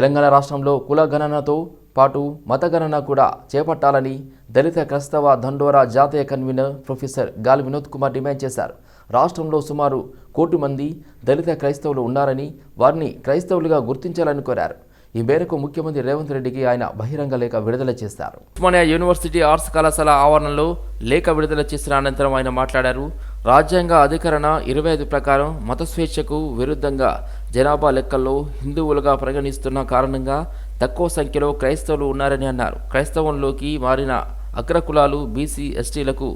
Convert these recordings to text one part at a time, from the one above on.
తెలంగాణ రాష్ట్రంలో కుల గణనతో పాటు మత గణన కూడా చేపట్టాలని దళిత క్రైస్తవ దండోరా జాతీయ కన్వీనర్ ప్రొఫెసర్ గాలి వినోద్ కుమార్ డిమాండ్ చేశారు. రాష్ట్రంలో సుమారు కోటి మంది దళిత క్రైస్తవులు ఉన్నారని వారిని క్రైస్తవులుగా గుర్తించాలని కోరారు. ఈ మేరకు ముఖ్యమంత్రి రేవంత్ రెడ్డికి ఆయన బహిరంగ లేఖ విడుదల చేశారు. ఉస్మానియా యూనివర్సిటీ ఆర్ట్స్ కళాశాల ఆవరణలో లేఖ విడుదల చేసిన అనంతరం ఆయన మాట్లాడారు. రాజ్యాంగ అధికరణ ఇరవై ఐదు ప్రకారం మత స్వేచ్ఛకు విరుద్ధంగా జనాభా లెక్కల్లో హిందువులుగా పరిగణిస్తున్న కారణంగా తక్కువ సంఖ్యలో క్రైస్తవులు ఉన్నారని అన్నారు. క్రైస్తవంలోకి మారిన అగ్రకులాలు బీసీ ఎస్టీలకు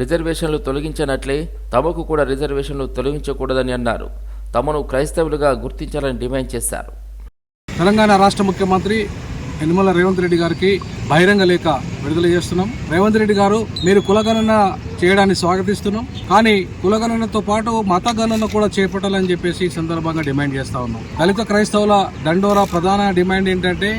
రిజర్వేషన్లు తొలగించినట్లే తమకు కూడా రిజర్వేషన్లు తొలగించకూడదని అన్నారు. తమను క్రైస్తవులుగా గుర్తించాలని డిమాండ్ చేశారు. తెలంగాణ రాష్ట్ర ముఖ్యమంత్రి యనమల రేవంత్ రెడ్డి గారికి బహిరంగ లేఖ విడుదల చేస్తున్నాం. రేవంత్ రెడ్డి గారు మీరు కులగణన చేయడాన్ని స్వాగతిస్తున్నాం. కానీ కులగణనతో పాటు మత గణన కూడా చేపట్టాలని చెప్పేసి ఈ సందర్భంగా డిమాండ్ చేస్తా ఉన్నాం. దళిత క్రైస్తవుల దండోరా ప్రధాన డిమాండ్ ఏంటంటే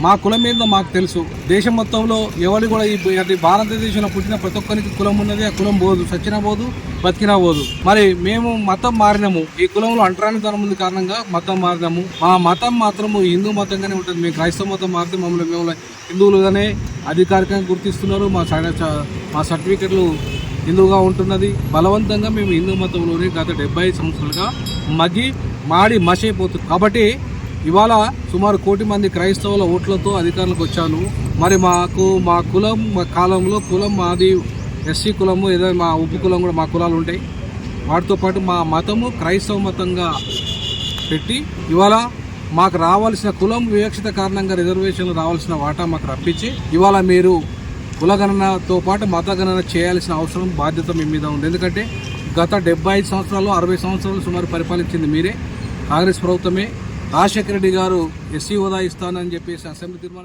మా కులం మీద మాకు తెలుసు. దేశం మొత్తంలో ఎవరు కూడా ఈ భారతదేశంలో పుట్టిన ప్రతి ఒక్కరికి కులం ఉన్నది ఆ కులం పోదు సచ్చినా పోదు బతికినా పోదు. మరి మేము మతం మారినాము. ఈ కులంలో అంటరానితనం ఉంది కారణంగా మతం మారినాము. మా మతం మాత్రము హిందూ మతంగానే ఉంటుంది. మేము క్రైస్తవ మతం మారితే మమ్మల్ని మేము హిందువులుగానే అధికారికంగా గుర్తిస్తున్నారు. మా స- మా సర్టిఫికెట్లు హిందువుగా ఉంటున్నది. బలవంతంగా మేము హిందూ మతంలోనే గత డెబ్బై సంవత్సరాలుగా మగ్గి మాడి మసైపోతుంది కాబట్టి ఇవాళ సుమారు కోటి మంది క్రైస్తవుల ఓట్లతో అధికారులకు వచ్చాను. మరి మాకు మా కులం మా కాలంలో కులం మాది ఎస్సీ కులము ఏదైనా మా ఉప్పు కులం కూడా మా కులాలు ఉంటాయి. వాటితో పాటు మా మతము క్రైస్తవ మతంగా పెట్టి ఇవాళ మాకు రావాల్సిన కులం వివక్షత కారణంగా రిజర్వేషన్లు రావాల్సిన వాటా మాకు రప్పించి ఇవాళ మీరు కులగణనతో పాటు మత గణన చేయాల్సిన అవసరం బాధ్యత మీ మీద ఉంది. ఎందుకంటే గత డెబ్బై ఐదు సంవత్సరాలు అరవై సంవత్సరాలు సుమారు పరిపాలించింది మీరే. కాంగ్రెస్ ప్రభుత్వమే. రాజశేఖర రెడ్డి గారు ఎస్సీ హోదా ఇస్తానని చెప్పేసి అసెంబ్లీ తీర్మానం